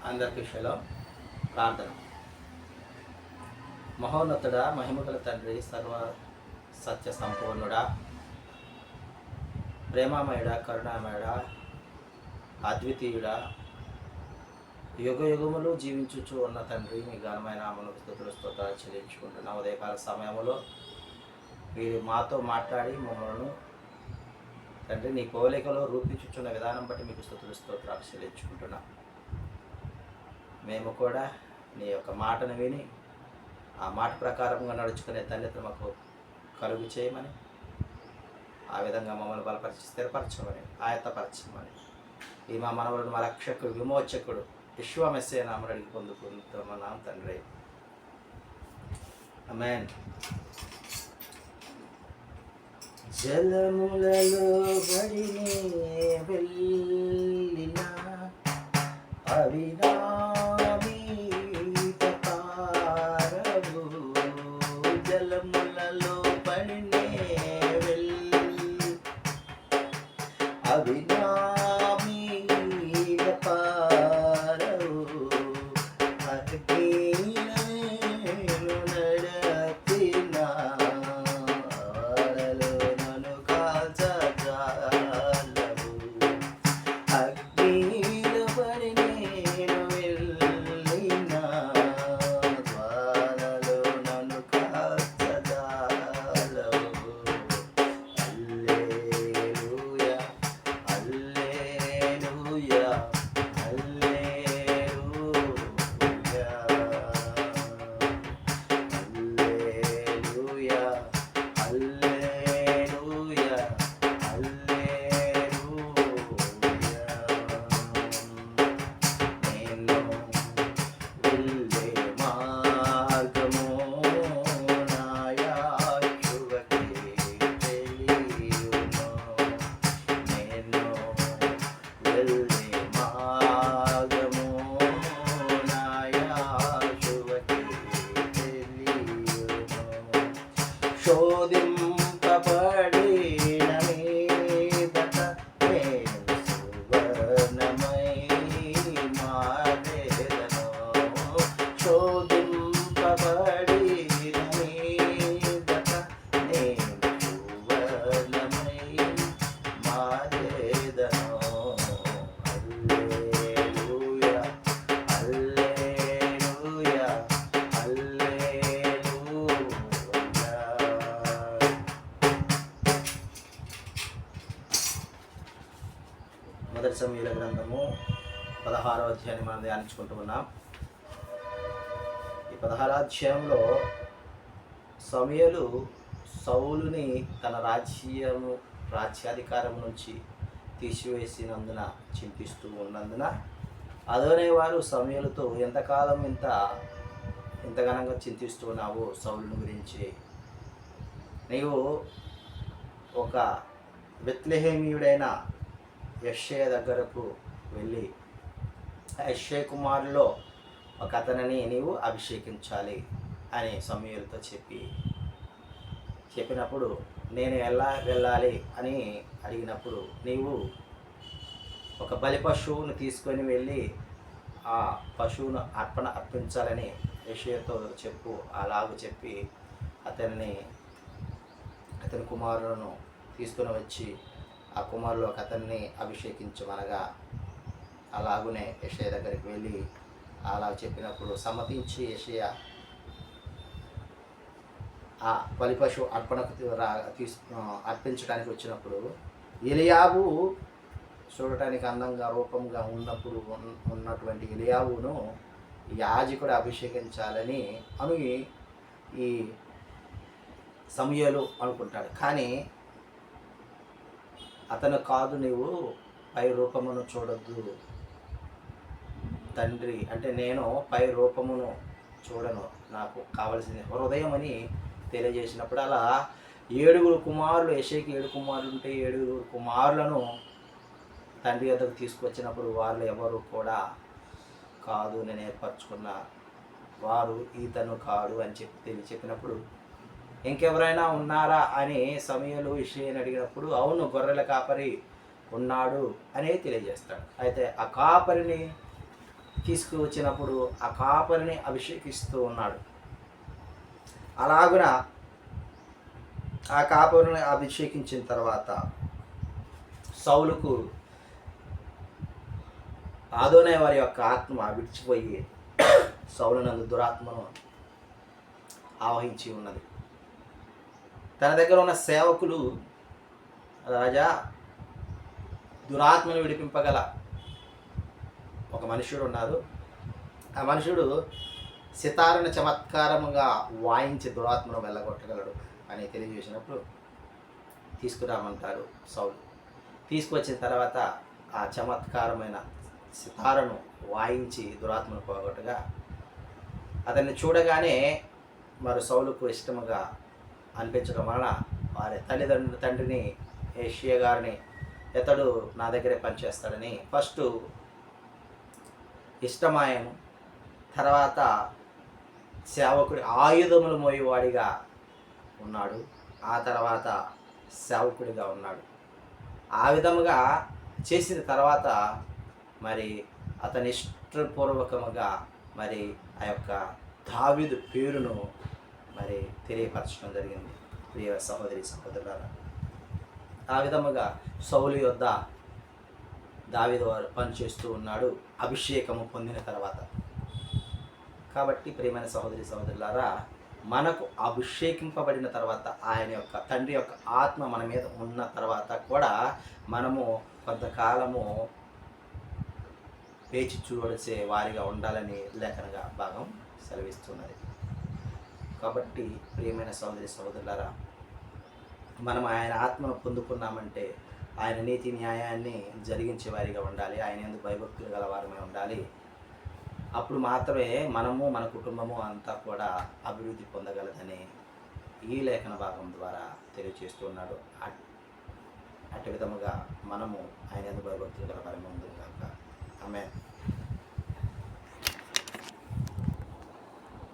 అందరికీ శలో ప్రార్థన. మహోన్నతుడ మహిమగల తండ్రి సర్వ సత్య సంపూర్ణుడా ప్రేమామయుడ కరుణామయుడ అద్వితీయుడా యుగ యుగములు జీవించుచు ఉన్న తండ్రి మీ ఘనమైన అమలు స్థుతులు స్తోత్రాలు చెల్లించుకుంటున్న ఉదయకాల సమయంలో మీరు మాతో మాట్లాడి మమ్మల్ని తండ్రి నీ కోలికలో రూపించుచున్న విధానం బట్టి మీకు స్థుతులు స్తోత్రాలు చెల్లించుకుంటున్నా మేము కూడా నీ యొక్క మాటను విని ఆ మాట ప్రకారంగా నడుచుకునే తండ్రి మాకు కలుగు చేయమని ఆ విధంగా మమ్మల్ని బలపరిచి స్థిరపరచమని ఆయత్తపరచమని. ఈ మా మనవలను మా రక్షకుడు విమోచకుడు విశ్వమెస్సే నామని అడిగి పొందుకుంటున్నాం తండ్రి. అమెన్ జలములలో బడినే వెళ్ళినా జలములలో మొదటి సమీల గ్రంథము పదహారో అధ్యాయాన్ని మనం ధ్యానించుకుంటూ ఉన్నాం. ఈ పదహారో అధ్యాయంలో సమయలు సౌలుని తన రాజ్యము రాజ్యాధికారం నుంచి తీసివేసినందున చింతిస్తూ ఉన్నందున అదోనే వారు సమయలతో ఎంతకాలం ఇంత ఎంతగానంగా చింతిస్తున్నావు సౌలుని గురించి? నీవు ఒక బెత్లెహేమీయుడైన యశ్షయ దగ్గరకు వెళ్ళి యశ్షయ కుమారులో ఒక అతనిని నీవు అభిషేకించాలి అని సమీయులతో చెప్పి చెప్పినప్పుడు నేను ఎలా వెళ్ళాలి అని అడిగినప్పుడు నీవు ఒక బలి పశువును తీసుకొని వెళ్ళి ఆ పశువును అర్పణ అర్పించాలని యషయతో చెప్పు అలాగూ చెప్పి అతన్ని అతని కుమారులను తీసుకుని వచ్చి ఆ కుమారులు ఒక అతన్ని అభిషేకించమనగా అలాగునే యషయ దగ్గరికి వెళ్ళి అలా చెప్పినప్పుడు సమ్మతించి యషయ ఆ బలిపశు పశువు అర్పణకు రా తీసు అర్పించడానికి వచ్చినప్పుడు ఎలియాబు చూడటానికి అందంగా రూపంగా ఉన్నప్పుడు ఉన్నటువంటి ఎలియాబును యాజకుడు అభిషేకించాలని అను ఈ సమయాలు అనుకుంటాడు. కానీ అతను కాదు నీవు పై రూపమును చూడొద్దు. తండ్రి అంటే నేను పై రూపమును చూడను. నాకు కావలసింది హృదయం అని తెలియజేసినప్పుడు అలా ఏడుగురు కుమారులు యశేకి ఏడు కుమారులు ఉంటే ఏడుగురు కుమారులను తండ్రి వద్దకు తీసుకొచ్చినప్పుడు వాళ్ళు ఎవరు కూడా కాదు నేను ఏర్పరచుకున్న వారు ఈతను కాడు అని చెప్పి తెలియ చెప్పినప్పుడు ఇంకెవరైనా ఉన్నారా అని సమయంలో విషయాన్ని అడిగినప్పుడు అవును గొర్రెల కాపరి ఉన్నాడు అనే తెలియజేస్తాడు. అయితే ఆ కాపరిని తీసుకువచ్చినప్పుడు ఆ కాపరిని అభిషేకిస్తూ ఉన్నాడు. అలాగున ఆ కాపరిని అభిషేకించిన తర్వాత సౌలుకు ఆదోనే వారి యొక్క ఆత్మ విడిచిపోయి సౌలునందు దురాత్మను ఆవహించి ఉన్నది. తన దగ్గర ఉన్న సేవకులు రాజా దురాత్మను విడిపింపగల ఒక మనుషుడు ఉన్నారు ఆ మనుషుడు సితారను చమత్కారముగా వాయించి దురాత్మను వెళ్ళగొట్టగలడు అని తెలియజేసినప్పుడు తీసుకురామంటారు సౌలు. తీసుకువచ్చిన తర్వాత ఆ చమత్కారమైన సితారను వాయించి దురాత్మను పోగొట్టగా అతన్ని చూడగానే మరి సౌలుకు ఇష్టముగా అనిపించడం వలన వారి తల్లిదండ్రుల తండ్రిని ఏషియా గారిని ఇతడు నా దగ్గరే పనిచేస్తాడని ఫస్ట్ ఇష్టమాయం తర్వాత సేవకుడి ఆయుధములు మోయేవాడిగా ఉన్నాడు ఆ తర్వాత సేవకుడిగా ఉన్నాడు. ఆ విధముగా చేసిన తర్వాత మరి అతని ఇష్టపూర్వకముగా మరి ఆ యొక్క దావీదు పేరును మరి తెలియపరచడం జరిగింది. ప్రియ సహోదరి సహోదరులారా ఆ విధముగా సౌలు యొద్ద దావిద వారు పనిచేస్తూ ఉన్నాడు అభిషేకము పొందిన తర్వాత. కాబట్టి ప్రియమైన సహోదరి సహోదరులారా మనకు అభిషేకింపబడిన తర్వాత ఆయన యొక్క తండ్రి యొక్క ఆత్మ మన మీద ఉన్న తర్వాత కూడా మనము కొంతకాలము వేచి చూడసే వారిగా ఉండాలని లేఖనగా భాగం సెలవిస్తున్నది. కాబట్టి ప్రియమైన సహోదరి సహోదరులారా మనం ఆయన ఆత్మను పొందుకున్నామంటే ఆయన నీతి న్యాయాన్ని జరిగించే వారిగా ఉండాలి ఆయన ఎందుకు భయభక్తులు గల వారమే ఉండాలి. అప్పుడు మాత్రమే మనము మన కుటుంబము అంతా కూడా అభివృద్ధి పొందగలదని ఈ లేఖన భాగం ద్వారా తెలియజేస్తున్నాడు అటు విధముగా మనము ఆయన ఎందుకు భయభక్తులు గల వారమే ఉంది కాక ఆమె